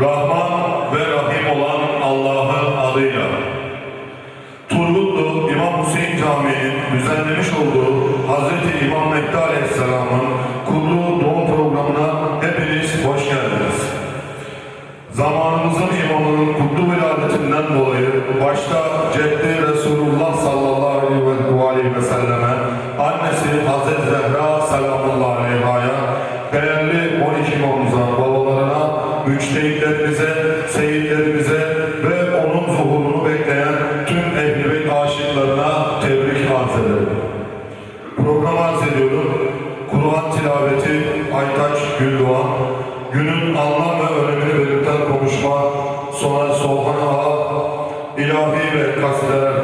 Rahman ve Rahim olan Allah'ın adıyla. Turgutlu İmam Hüseyin Camii'nin düzenlemiş olduğu Hz. İmam Mehdi Aleyhisselam'ın kurduğu doğum programına hepiniz hoş geldiniz. Zamanımızın imamının kutlu vilayetinden dolayı başta Ceddi Resulullah sallallahu müçtehitlerimize, seyitlerimize ve onun zuhurunu bekleyen tüm ehl-i beyt aşıklarına tebrik arz ederim. Program arz ediyorum. Kur'an tilaveti Aytaç Güldoğan. Günün anlam ve önemini belirten konuşma sonra Solhan Ağa, ilahi ve kasideler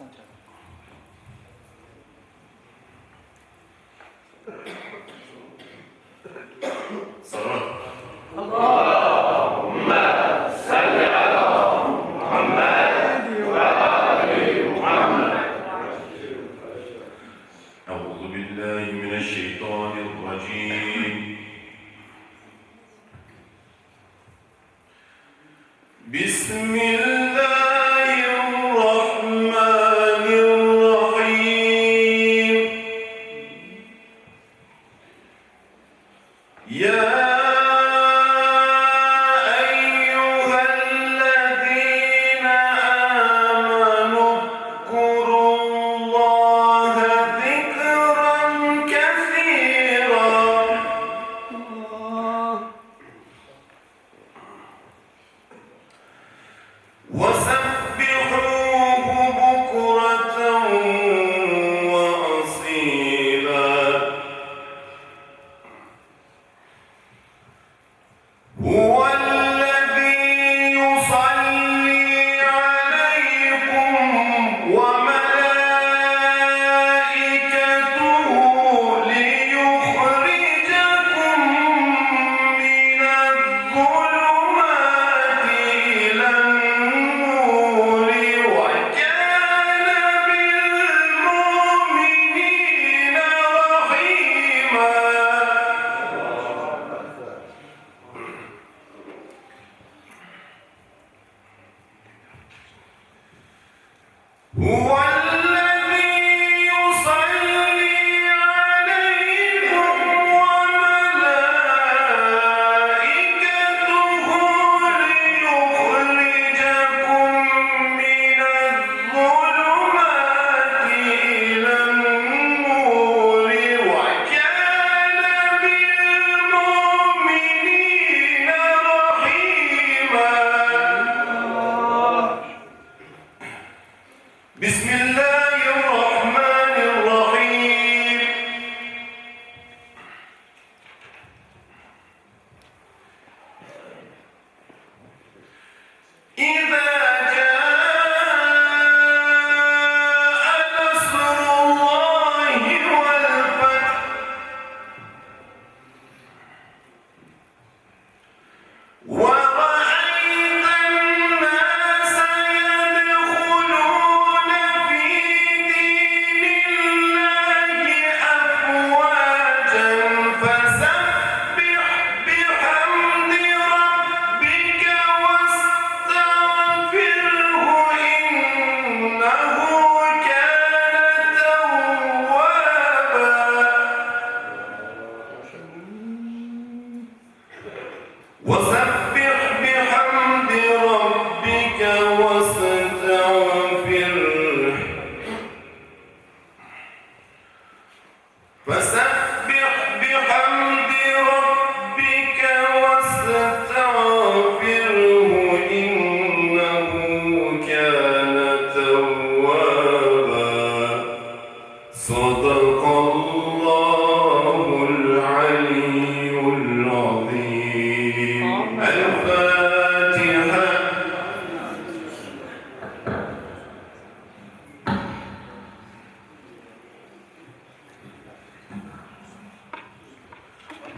80 TL. بسم الله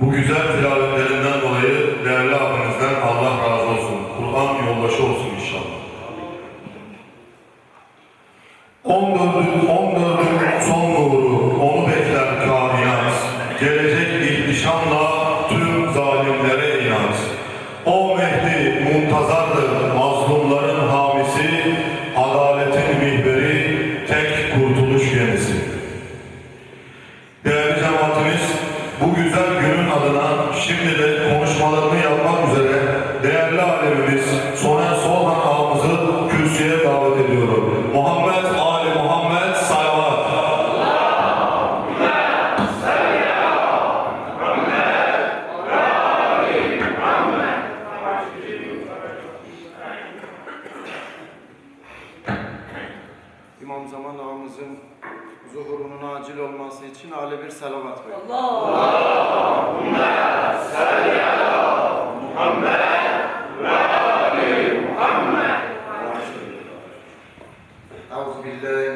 Bu güzel tilavetlerinden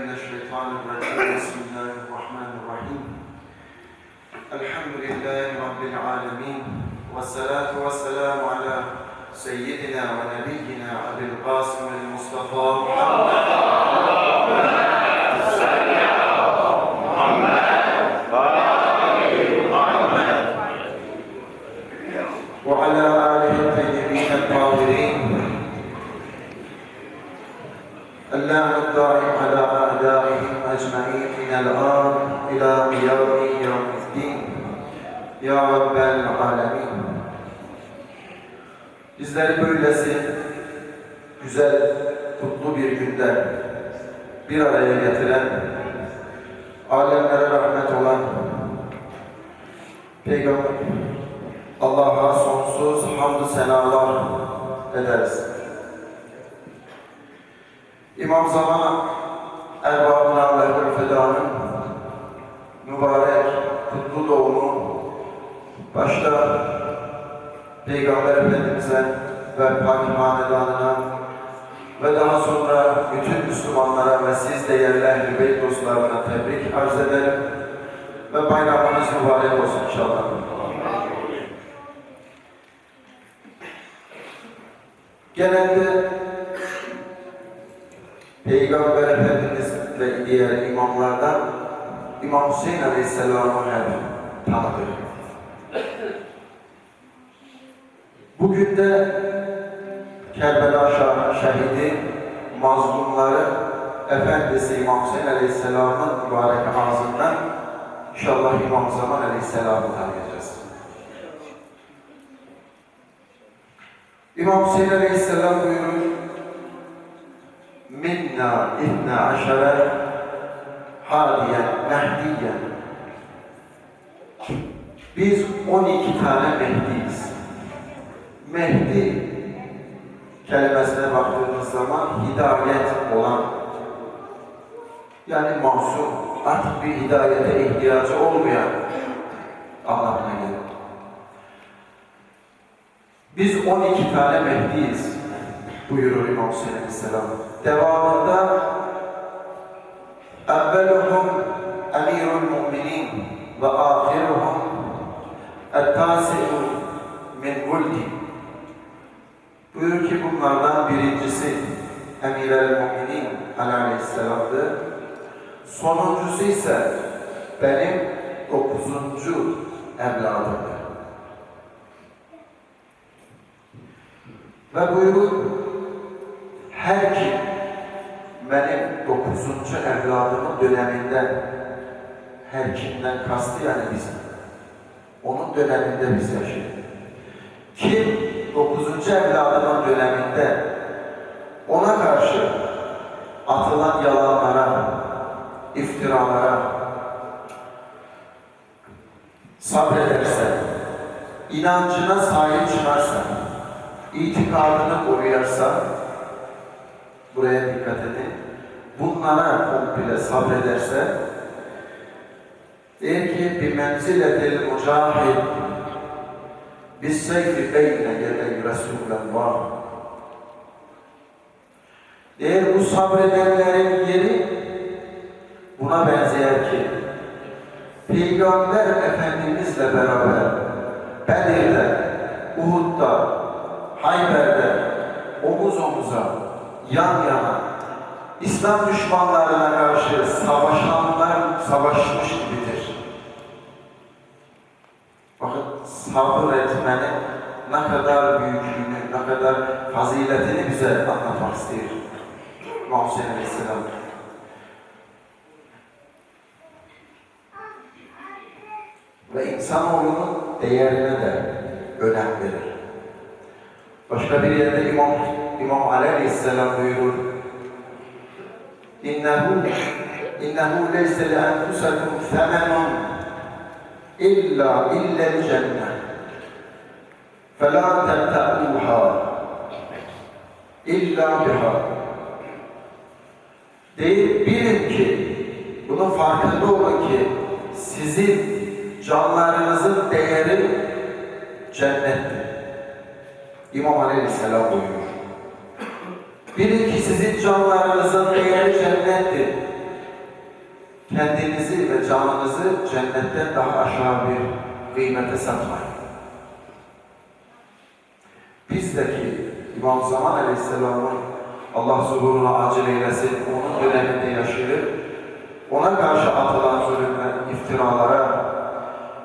من الشيطان الرجيم. بسم الله الرحمن الرحيم. الحمد لله رب العالمين والصلاة والسلام على سيدنا ونبينا أبي القاسم المصطفى محمد. وعلى آله على أعدائهم أجمعين من الآن إلى قيام يوم الدين Ya Rabbel Alemin Bizleri böylesi güzel, kutlu bir günde bir araya getiren, alemlere rahmet olan Peygamber Allah'a sonsuz hamdü senalar ederiz. İmam Zaman Erbabına Lehül Feda'nın mübarek kutlu doğumu başta Peygamber Efendimiz'e ve Pak Hanedanı'na ve daha sonra bütün Müslümanlara ve siz değerli Ehl-i Beyt dostlarına tebrik arz ederim ve bayramınız mübarek olsun inşallah. Genelde Peygamber Efendimiz ve diğer imamlardan İmam Hüseyin Aleyhisselam'ı hep tanıdık. Bugün de Kerbela şehidi mazlumları Efendisi İmam Hüseyin Aleyhisselam'ın mübarek ağzından inşallah İmam Zaman Aleyhisselam'ı tanıyacağız. İmam Hüseyin Aleyhisselam buyurur minna ihna aşere hadiyen mehdiyen biz 12 tane Mehdiyiz. Mehdi kelimesine baktığımız zaman hidayet olan yani masum artık bir hidayete ihtiyacı olmayan anlamına gelir. Biz 12 tane Mehdiyiz buyurur İmam Hüseyin Aleyhisselam. Devamında evveluhum emirul müminin ve ahiruhum ettasi'u min vuldi buyurur ki bunlardan birincisi Emir el-Muminin aleyhisselam'dır. Sonuncusu ise benim dokuzuncu evladımdır. Ve buyurur her kim benim dokuzuncu evladımın döneminde her kimden kastı yani bizim. Onun döneminde biz yaşıyoruz. Kim dokuzuncu evladımın döneminde ona karşı atılan yalanlara, iftiralara sabrederse, inancına sahip çıkarsa, itikadını koruyarsa, buraya dikkat edin, bunlara komple sabrederse, der ki bir menziletil mucahid biz seyfi beyne yedey Resulullah. Der bu sabredenlerin yeri buna benzeyer ki Peygamber Efendimizle beraber Bedir'de, Uhud'da, Hayber'de omuz omuza, yan yana İslam düşmanlarına karşı savaşanlar savaşmış gibidir. Bakın sabır etmenin ne kadar büyüklüğünü, ne kadar faziletini bize anlatmak istiyor. İmam Hüseyin Aleyhisselam. Ve insanoğlunun değerine de önem verir. Başka bir yerde İmam, İmam Ali Aleyhisselam buyurur. İnnehu innehu leyse le enfusekum themenun illa illel cennet. Fela tette'uha illa biha. Deyip bilin ki, bunun farkında olun ki sizin canlarınızın değeri cennettir. İmam Aleyhisselam buyuruyor. Bilin ki sizin canlarınızın değeri cennettir. Kendinizi ve canınızı cennetten daha aşağı bir kıymete satmayın. Bizdeki İmam Zaman Aleyhisselam'ın Allah zuhuruna acil eylesin, onun döneminde yaşayıp ona karşı atılan zulümler, iftiralara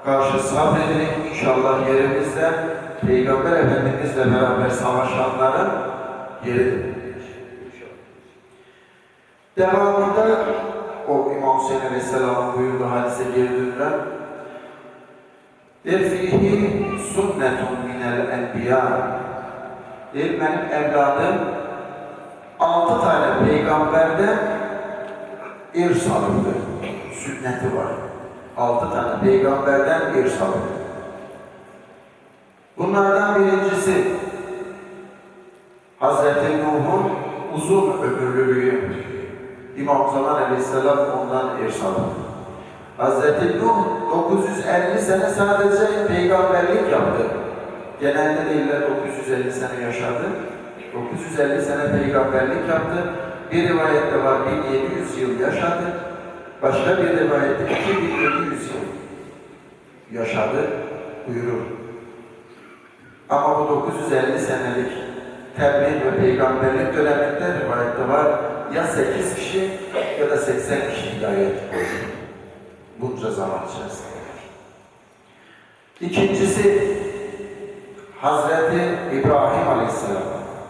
karşı sabredin inşallah yerimizde Peygamber Efendimizle beraber savaşanların yeridir. Devamında o İmam Hüseyin Aleyhisselam'ın buyurduğu hadise geri döndüren Der fihi sünnetun minel enbiya. Der benim evladım altı tane peygamberden irs alındı. Sünneti var. Altı tane peygamberden irs alındı. Bunlardan birincisi Hazreti Nuh'un uzun ömürlülüğü. İmam Zaman Aleyhisselam ondan alındı. Hazreti Nuh 950 sene sadece peygamberlik yaptı. Genelde değiller 950 sene yaşadı. 950 sene peygamberlik yaptı. Bir rivayette var 1700 yıl yaşadı. Başka bir rivayette 2700 yıl yaşadı buyurur. Ama bu 950 senelik tebliğ ve peygamberlik döneminde rivayette var ya 8 kişi ya da 80 kişi hidayet oldu bunca zaman içerisinde. İkincisi Hazreti İbrahim